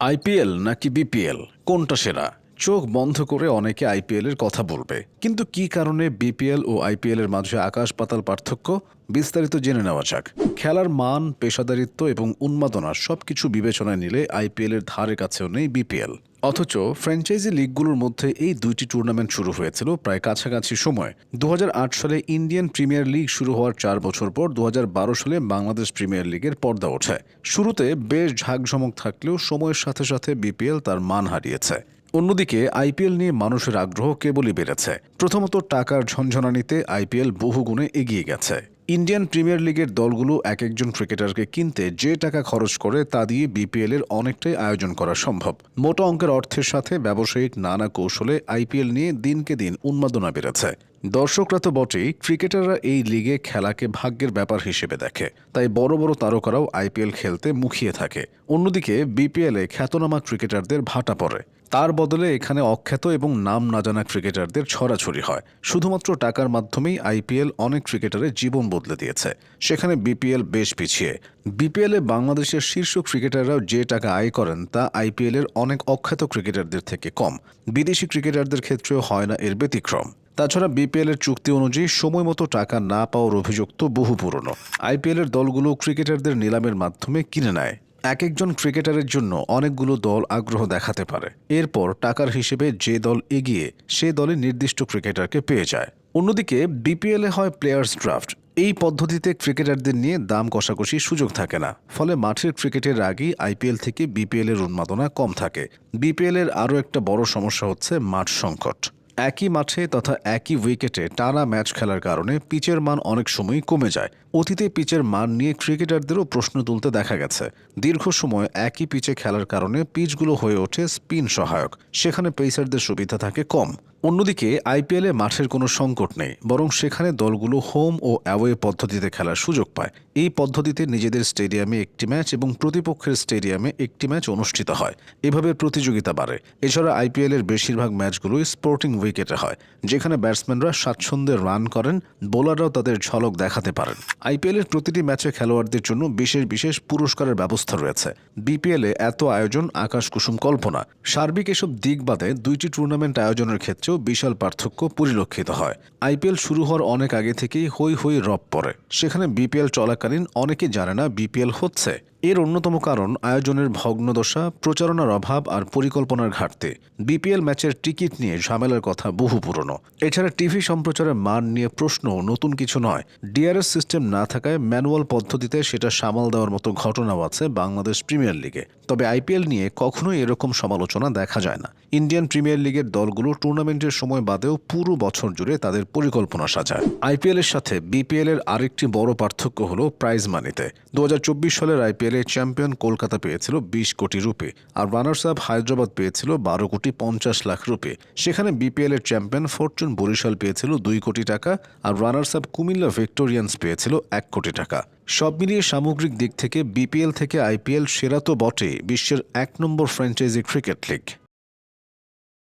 IPL নাকি BPL? কোনটা সেরা? চোখ বন্ধ করে অনেকে আইপিএল এর কথা বলবে। কিন্তু কি কারণে বিপিএল ও আইপিএল এর মাঝে আকাশ পাতাল পার্থক্য? বিস্তারিত জেনে নেওয়া যাক। খেলার মান, পেশাদারিত্ব এবং উন্মাদনা সবকিছু বিবেচনায় নিলে আইপিএল এর ধারে কাছেও নেই বিপিএল। অথচ ফ্র্যাঞ্চাইজি লিগগুলোর মধ্যে এই দুইটি টুর্নামেন্ট শুরু হয়েছিল প্রায় কাছাকাছি সময়। দু হাজার আট সালে ইন্ডিয়ান প্রিমিয়ার লিগ শুরু হওয়ার চার বছর পর দু হাজার বারো সালে বাংলাদেশ প্রিমিয়ার লিগের পর্দা ওঠে। শুরুতে বেশ ঝাঁকঝমক থাকলেও সময়ের সাথে সাথে বিপিএল তার মান হারিয়েছে। অন্যদিকে, আইপিএল নিয়ে মানুষের আগ্রহ কেবলই বেড়েছে। প্রথমত টাকার ঝনঝনানিতে আইপিএল বহুগুণে এগিয়ে গেছে। ইন্ডিয়ান প্রিমিয়ার লিগের দলগুলো এক একজন ক্রিকেটারকে কিনতে যে টাকা খরচ করে তা দিয়ে বিপিএল এর অনেকটাই আয়োজন করা সম্ভব। মোটা অঙ্কের অর্থের সাথে ব্যবসায়িক নানা কৌশলে আইপিএল নিয়ে দিনকে দিন উন্মাদনা বেড়েছে। দর্শকরা তো বটেই, ক্রিকেটাররা এই লিগে খেলাকে ভাগ্যের ব্যাপার হিসেবে দেখে। তাই বড় বড় তারকারাও আইপিএল খেলতে মুখিয়ে থাকে। অন্যদিকে, বিপিএলে খ্যাতনামা ক্রিকেটারদের ভাটা পড়ে। তার বদলে এখানে অখ্যাত এবং নাম না জানা ক্রিকেটারদের ছড়াছড়ি হয়। শুধুমাত্র টাকার মাধ্যমেই আইপিএল অনেক ক্রিকেটারের জীবন বদলে দিয়েছে। সেখানে বিপিএল বেশ পিছিয়ে। বিপিএলে বাংলাদেশের শীর্ষ ক্রিকেটাররাও যে টাকা আয় করেন তা আইপিএল এর অনেক অখ্যাত ক্রিকেটারদের থেকে কম। বিদেশি ক্রিকেটারদের ক্ষেত্রেও হয় না এর ব্যতিক্রম। তাছাড়া বিপিএল এর চুক্তি অনুযায়ী সময় মতো টাকা না পাওয়ার অভিযোগ তো বহু পুরনো। আইপিএল এর দলগুলো ক্রিকেটারদের নিলামের মাধ্যমে কিনে নেয়। এক একজন ক্রিকেটারের জন্য অনেকগুলো দল আগ্রহ দেখাতে পারে। এরপর টাকার হিসেবে যে দল এগিয়ে, সে দলে নির্দিষ্ট ক্রিকেটারকে পেয়ে যায়। অন্যদিকে বিপিএলে হয় প্লেয়ার্স ড্রাফট এই পদ্ধতিতে ক্রিকেটারদের নিয়ে দাম কষাকষির সুযোগ থাকে না। ফলে মাঠের ক্রিকেটের আগেই আইপিএল থেকে বিপিএল এর উন্মাদনা কম থাকে। বিপিএল এর আরও একটা বড় সমস্যা হচ্ছে মাঠ সংকট। একই মাঠে তথা একই উইকেটে টানা ম্যাচ খেলার কারণে পিচের মান অনেক সময় কমে যায়। অতীতে পিচের মান নিয়ে ক্রিকেটারদেরও প্রশ্ন তুলতে দেখা গেছে। দীর্ঘ সময় একই পিচে খেলার কারণে পিচগুলো হয়ে ওঠে স্পিন সহায়ক। সেখানে পেসারদের সুবিধা থাকে কম। অন্যদিকে আইপিএলে মাঠের কোনো সংকট নেই, বরং সেখানে দলগুলো হোম ও অ্যাওয়ে পদ্ধতিতে খেলার সুযোগ পায়। এই পদ্ধতিতে নিজেদের স্টেডিয়ামে একটি ম্যাচ এবং প্রতিপক্ষের স্টেডিয়ামে একটি ম্যাচ অনুষ্ঠিত হয়। এভাবে প্রতিযোগিতা বাড়ে। এছাড়া আইপিএল এর বেশিরভাগ ম্যাচগুলোই স্পোর্টিং উইকেটে হয়, যেখানে ব্যাটসম্যানরা স্বাচ্ছন্দ্যে রান করেন, বোলাররাও তাদের ঝলক দেখাতে পারেন। আইপিএল এর প্রতিটি ম্যাচে খেলোয়াড়দের জন্য বিশেষ বিশেষ পুরস্কারের ব্যবস্থা রয়েছে। বিপিএল এত আয়োজন আকাশ কুসুম কল্পনা। সার্বিক এসব দিক বাদে দুইটি টুর্নামেন্ট আয়োজনের ক্ষেত্রেও বিশাল পার্থক্য পরিলক্ষিত হয়। আইপিএল শুরু হওয়ার অনেক আগে থেকেই হই হই রব পড়ে। সেখানে বিপিএল চলাকালীন অনেকে জানে না বিপিএল হচ্ছে। এর অন্যতম কারণ আয়োজনের ভগ্নদশা, প্রচারণার অভাব আর পরিকল্পনার ঘাটতি। বিপিএল ম্যাচের টিকিট নিয়ে ঝামেলার কথা বহু পুরনো। এছাড়া টিভি সম্প্রচারের মান নিয়ে প্রশ্ন নতুন কিছু নয়। ডিআরএস সিস্টেম না থাকায় ম্যানুয়াল পদ্ধতিতে সেটা সামাল দেওয়ার মতো ঘটনাও আছে বাংলাদেশ প্রিমিয়ার লিগে। তবে আইপিএল নিয়ে কখনোই এরকম সমালোচনা দেখা যায় না। ইন্ডিয়ান প্রিমিয়ার লিগের দলগুলো টুর্নামেন্টের সময় বাদেও পুরো বছর জুড়ে তাদের পরিকল্পনা সাজায়। আইপিএল এর সাথে বিপিএল এর আরেকটি বড় পার্থক্য হলো প্রাইজ মানিতে দু হাজার চব্বিশ সালের আইপিএল চ্যাম্পিয়ন কলকাতা পেয়েছিল বিশ কোটি রুপি, আর রানার্স আপ হায়দ্রাবাদ পেয়েছিল বারো কোটি পঞ্চাশ লাখ রুপি। সেখানে বিপিএল এর চ্যাম্পিয়ন ফরচুন বরিশাল পেয়েছিল দুই কোটি টাকা, আর রানার্স আপ কুমিল্লা ভিক্টোরিয়ান্স পেয়েছিল এক কোটি টাকা। সব মিলিয়ে সামগ্রিক দিক থেকে বিপিএল থেকে আইপিএল সেরা তো বটে বিশ্বের এক নম্বর ফ্র্যাঞ্চাইজি ক্রিকেট লিগ